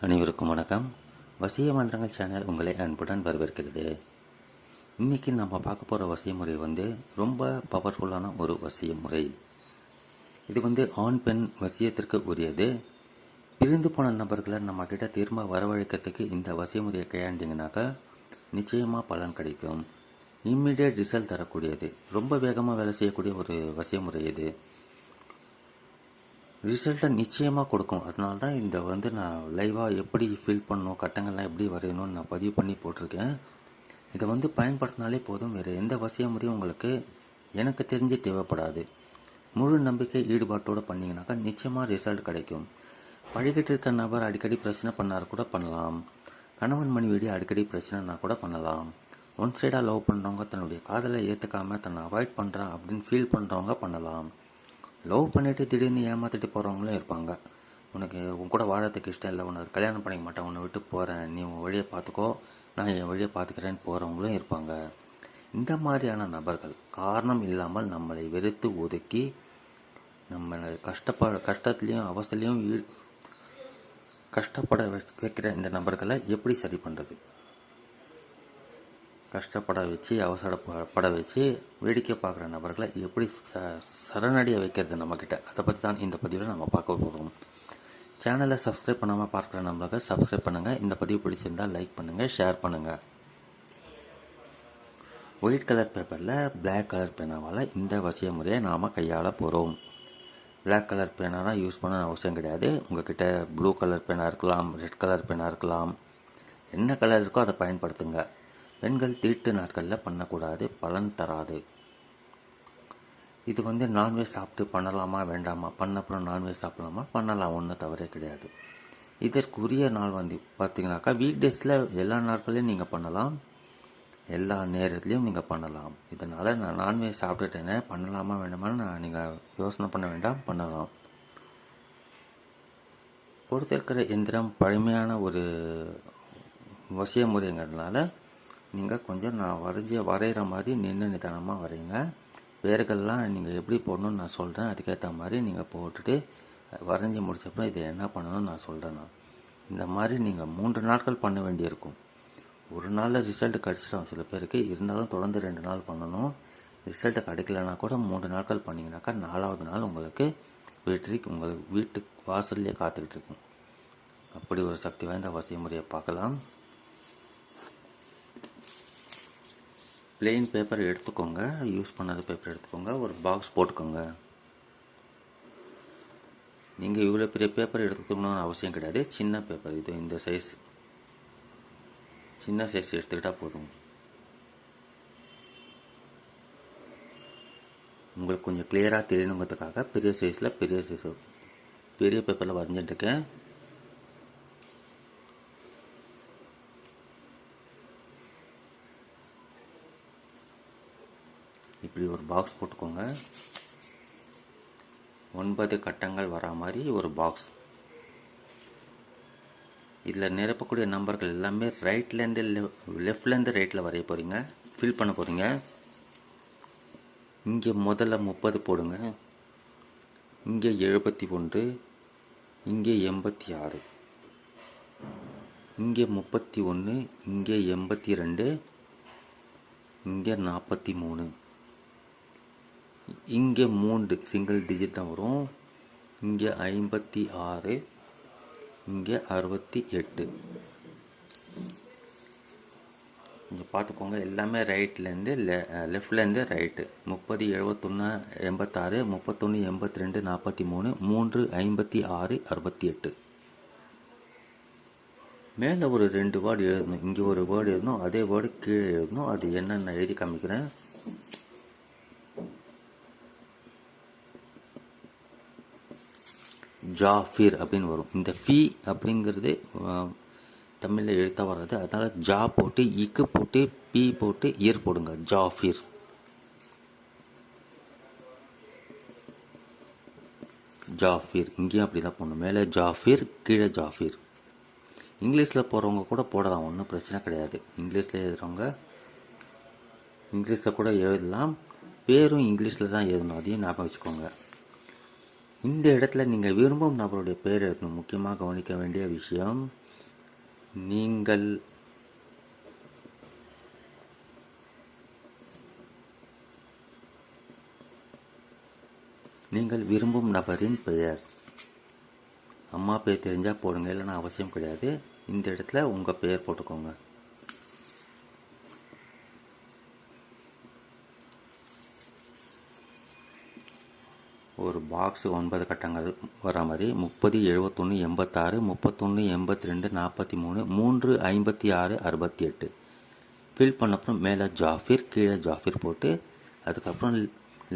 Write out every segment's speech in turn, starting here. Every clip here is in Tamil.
அனைவருக்கும் வணக்கம். வசிய மந்திரங்கள் சேனல் உங்களை அன்புடன் வரவேற்கிறது. இன்றைக்கி நம்ம பார்க்க போகிற வசிய முறை வந்து ரொம்ப பவர்ஃபுல்லான ஒரு வசிய முறை. இது வந்து ஆண் பெண் வசியத்திற்கு உரியது. பிரிந்து போன நபர்களை நம்மக்கிட்ட திரும்ப வரவழைக்கிறதுக்கு இந்த வசிய முறையை கையாண்டிங்கனாக்கா நிச்சயமாக பலன் கிடைக்கும். இம்மிடியட் ரிசல்ட் தரக்கூடியது. ரொம்ப வேகமாக வேலை செய்யக்கூடிய ஒரு வசிய முறை இது. ரிசல்ட்டை நிச்சயமாக கொடுக்கும். அதனால தான் இந்த வந்து நான் லைவாக எப்படி ஃபில் பண்ணணும் கட்டங்கள்லாம் எப்படி வரையணும்னு நான் பதிவு பண்ணி போட்டிருக்கேன். இதை வந்து பயன்படுத்தினாலே போதும். வேறு எந்த வசிய முறையும் உங்களுக்கு எனக்கு தெரிஞ்சு தேவைப்படாது. முழு நம்பிக்கை ஈடுபாட்டோடு பண்ணிங்கனாக்கா நிச்சயமாக ரிசல்ட் கிடைக்கும். பழகிட்டு இருக்க நபர் அடிக்கடி பிரச்சனை பண்ணார் கூட பண்ணலாம். கணவன் மனைவிடி அடிக்கடி பிரச்சனைனா கூட பண்ணலாம். ஒன் சைடாக லவ் பண்ணுறவங்க தன்னுடைய காதலை ஏற்றுக்காமல் தன்னை அவாய்ட் பண்ணுறான் அப்படின்னு ஃபீல் பண்ணுறவங்க பண்ணலாம். லவ் பண்ணிவிட்டு திடீர்னு ஏமாற்றிட்டு போகிறவங்களும் இருப்பாங்க. உனக்கு உன் கூட வாழறதுக்கு இஷ்டம் இல்லை உனக்கு கல்யாணம் பண்ணிக்க மாட்டேன் உன்னை விட்டு போகிறேன் நீ உன் வழியை பார்த்துக்கோ நான் என் வழியை பார்த்துக்கிறேன்னு போகிறவங்களும் இருப்பாங்க. இந்த மாதிரியான நபர்கள் காரணம் இல்லாமல் நம்மளை வெறுத்து ஒதுக்கி நம்மளை கஷ்டப்பட கஷ்டத்துலேயும் அவஸ்தையிலையும் ஈ கஷ்டப்பட வைக்கிற இந்த நபர்களை எப்படி சரி பண்ணுறது கஷ்டப்பட வச்சு அவசரப்பட வச்சு வேடிக்கை பார்க்குற நபர்களை எப்படி ச சரணடைய வைக்கிறது நம்மக்கிட்ட அதை பற்றி தான் இந்த பதிவில் நம்ம பார்க்க போகிறோம் சேனலை சப்ஸ்கிரைப் பண்ணாமல் பார்க்குற நம்மளுக்கு சப்ஸ்கிரைப் பண்ணுங்கள் இந்த பதிவு பிடிச்சிருந்தால் லைக் பண்ணுங்கள் ஷேர் பண்ணுங்கள் ஒயிட் கலர் பேப்பரில் பிளாக் கலர் பேனாவால் இந்த வசிய முறையை நாம் கையாள போகிறோம் பிளாக் கலர் பேனா தான் யூஸ் பண்ண அவசியம் கிடையாது. உங்ககிட்ட ப்ளூ கலர் பேனாக இருக்கலாம் ரெட் கலர் பேனாக இருக்கலாம். என்ன கலர் இருக்கோ அதை பயன்படுத்துங்க. பெண்கள் தீட்டு நாட்களில் பண்ணக்கூடாது பலன் தராது. இது வந்து நான்வெஜ் சாப்பிட்டு பண்ணலாமா வேண்டாமா? பண்ண அப்புறம் நான்வெஜ் சாப்பிடலாமா? பண்ணலாம் ஒன்றும் தவறே கிடையாது. இதற்குரிய நாள் வந்து பார்த்தீங்கன்னாக்கா வீக் டேஸில் எல்லா நாட்களையும் நீங்கள் பண்ணலாம். எல்லா நேரத்துலையும் நீங்கள் பண்ணலாம். இதனால் நான் நான்வெஜ் சாப்பிட்டுட்டேனே பண்ணலாமா வேண்டாமான்னு நான் நீங்கள் யோசனை பண்ண வேண்டாம் பண்ணலாம். கொடுத்திருக்கிற எந்திரம் பழமையான ஒரு வசிய முறைங்கிறதுனால நீங்கள் கொஞ்சம் நான் வரைஞ்சி வரைகிற மாதிரி நின்று நிதானமாக வரைங்க வேர்கள்லாம் நீங்கள் எப்படி போடணும்னு நான் சொல்கிறேன் அதுக்கேற்ற மாதிரி நீங்கள் போட்டுட்டு வரைஞ்சி முடிச்சப்பறம் இதை என்ன பண்ணணும்னு நான் சொல்கிறேன் நான். இந்த மாதிரி நீங்கள் மூன்று நாட்கள் பண்ண வேண்டியிருக்கும். ஒரு நாளில் ரிசல்ட் கிடச்சிடும் சில பேருக்கு. இருந்தாலும் தொடர்ந்து ரெண்டு நாள் பண்ணணும். ரிசல்ட் கிடைக்கலனா கூட மூன்று நாட்கள் பண்ணிங்கனாக்கா நாலாவது நாள் உங்களுக்கு வெற்றி உங்களுக்கு வீட்டு வாசல்லே காத்துக்கிட்டு இருக்கும். அப்படி ஒரு சக்தி வாய்ந்த வசதி முறையை பார்க்கலாம். பிளெயின் பேப்பர் எடுத்துக்கோங்க. யூஸ் பண்ணாத பேப்பர் எடுத்துக்கோங்க. ஒரு பாக்ஸ் போட்டுக்கோங்க. நீங்கள் இவ்வளோ பெரிய பேப்பர் எடுத்துக்கணும்னு அவசியம் கிடையாது. சின்ன பேப்பர் இது இந்த சைஸ் சின்ன சைஸ் எடுத்துக்கிட்டால் போதும். உங்களுக்கு கொஞ்சம் கிளியராக தெரியணுங்கிறதுக்காக பெரிய சைஸில் பெரிய சைஸ் பெரிய பேப்பரில் வரைஞ்சிட்டுருக்கேன் இப்படி ஒரு பாக்ஸ் போட்டுக்கோங்க. ஒன்பது கட்டங்கள் வரா மாதிரி ஒரு பாக்ஸ் இதில் நிரப்பக்கூடிய நம்பர்கள் எல்லாமே ரைட்லேருந்து லெஃப்ட்லேருந்து ரைட்டில் வரைய போகிறீங்க ஃபில் பண்ண போகிறீங்க இங்கே முதல்ல முப்பது போடுங்க. இங்கே எழுபத்தி ஒன்று இங்கே எண்பத்தி ஆறு. இங்கே முப்பத்தி ஒன்று இங்கே எண்பத்தி ரெண்டு இங்கே நாற்பத்தி மூணு. இங்கே மூன்று சிங்கிள் டிஜிட் தான் வரும். இங்கே ஐம்பத்தி ஆறு இங்கே அறுபத்தி எட்டு. இங்கே பார்த்துக்கோங்க எல்லாமே ரைட்லேருந்து லெ லெஃப்ட்லேருந்து ரைட்டு முப்பது எழுபத்தொன்று எண்பத்தாறு முப்பத்தொன்று எண்பத்தி ரெண்டு நாற்பத்தி மூணு மூன்று ஐம்பத்தி ஆறு அறுபத்தி எட்டு. மேலே ஒரு ரெண்டு வேர்டு எழுதணும். இங்கே ஒரு வேர்டு எழுதணும் அதே வேர்டு கீழே எழுதணும். அது என்னென்ன எழுதி காமிக்கிறேன். ஜாஃபிர் அப்படின்னு வரும். இந்த ஃபி அப்படிங்கிறது தமிழில் எழுத்தாக வராது அதனால் ஜா போட்டு இக்கு போட்டு பி போட்டு இயர் போடுங்க. ஜாஃபிர். ஜாஃபிர். இங்கேயும் அப்படி தான் போடணும். மேலே ஜாஃபிர் கீழே ஜாஃபிர். இங்கிலீஷில் போகிறவங்க கூட போடலாம். ஒன்றும் பிரச்சனை கிடையாது. இங்கிலீஷில் எழுதுகிறவங்க இங்கிலீஷில் கூட எழுதலாம். பேரும் இங்கிலீஷில் தான் எழுதணும். அதையும் ஞாபகம் வச்சுக்கோங்க. இந்த இடத்துல நீங்கள் விரும்பும் நபருடைய பெயர் எழுதணும் முக்கியமாக கவனிக்க வேண்டிய விஷயம் நீங்கள் நீங்கள் விரும்பும் நபரின் பெயர். அம்மா பேர் தெரிஞ்சால் போடுங்க இல்லைன்னா அவசியம் கிடையாது. இந்த இடத்துல உங்கள் பெயர் போட்டுக்கோங்க. ஒரு பாக்ஸ் ஒன்பது கட்டங்கள் வர மாதிரி முப்பது எழுபத்தொன்று எண்பத்தாறு முப்பத்தொன்று எண்பத்தி ரெண்டு நாற்பத்தி மூணு மூன்று ஐம்பத்தி ஆறு அறுபத்தி எட்டு ஃபில் பண்ணப்புறம் மேலே ஜாஃபிர் கீழே ஜாஃபிர் போட்டு அதுக்கப்புறம்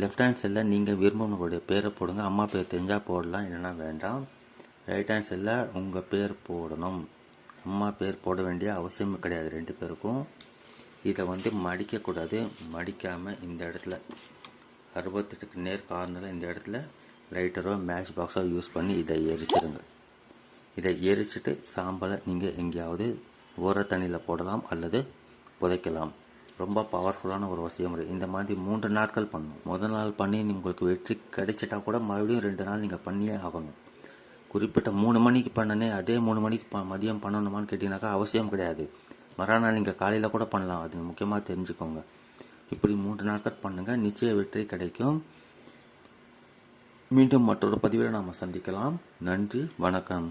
லெஃப்ட் ஹேண்ட் சைடில் நீங்கள் விரும்பினவங்களுடைய பேரை போடுங்க. அம்மா பேர் தெரிஞ்சால் போடலாம் இல்லைன்னா வேண்டாம். ரைட் ஹேண்ட் சைடில் உங்கள் பேர் போடணும். அம்மா பேர் போட வேண்டிய அவசியம் கிடையாது ரெண்டு பேருக்கும். இதை வந்து மடிக்கக்கூடாது. மடிக்காமல் இந்த இடத்துல அறுபத்தெட்டுக்கு நேர் கார்னரில் இந்த இடத்துல லைட்டரோ மேட்ச் பாக்ஸோ யூஸ் பண்ணி இதை எரிச்சிடுங்க இதை எரிச்சிட்டு சாம்பலை நீங்கள் எங்கேயாவது ஓர தண்ணியில் போடலாம் அல்லது புதைக்கலாம். ரொம்ப பவர்ஃபுல்லான ஒரு வசிய முறை இந்த மாதிரி மூன்று நாட்கள் பண்ணணும். முதல் நாள் பண்ணி உங்களுக்கு வெற்றி கிடைச்சிட்டா கூட மறுபடியும் ரெண்டு நாள் நீங்கள் பண்ணியே ஆகணும். குறிப்பிட்ட மூணு மணிக்கு பண்ணனே அதே மூணு மணிக்கு ப மதியம் பண்ணணுமான்னு கேட்டிங்கனாக்கா அவசியம் கிடையாது. மறுநாள் நீங்கள் காலையில் கூட பண்ணலாம். அது முக்கியமாக தெரிஞ்சுக்கோங்க. இப்படி மூன்று நாட்கள் பண்ணுங்கள் நிச்சய வெற்றி கிடைக்கும். மீண்டும் மற்றொரு பதிவில் நாம் சந்திக்கலாம். நன்றி வணக்கம்.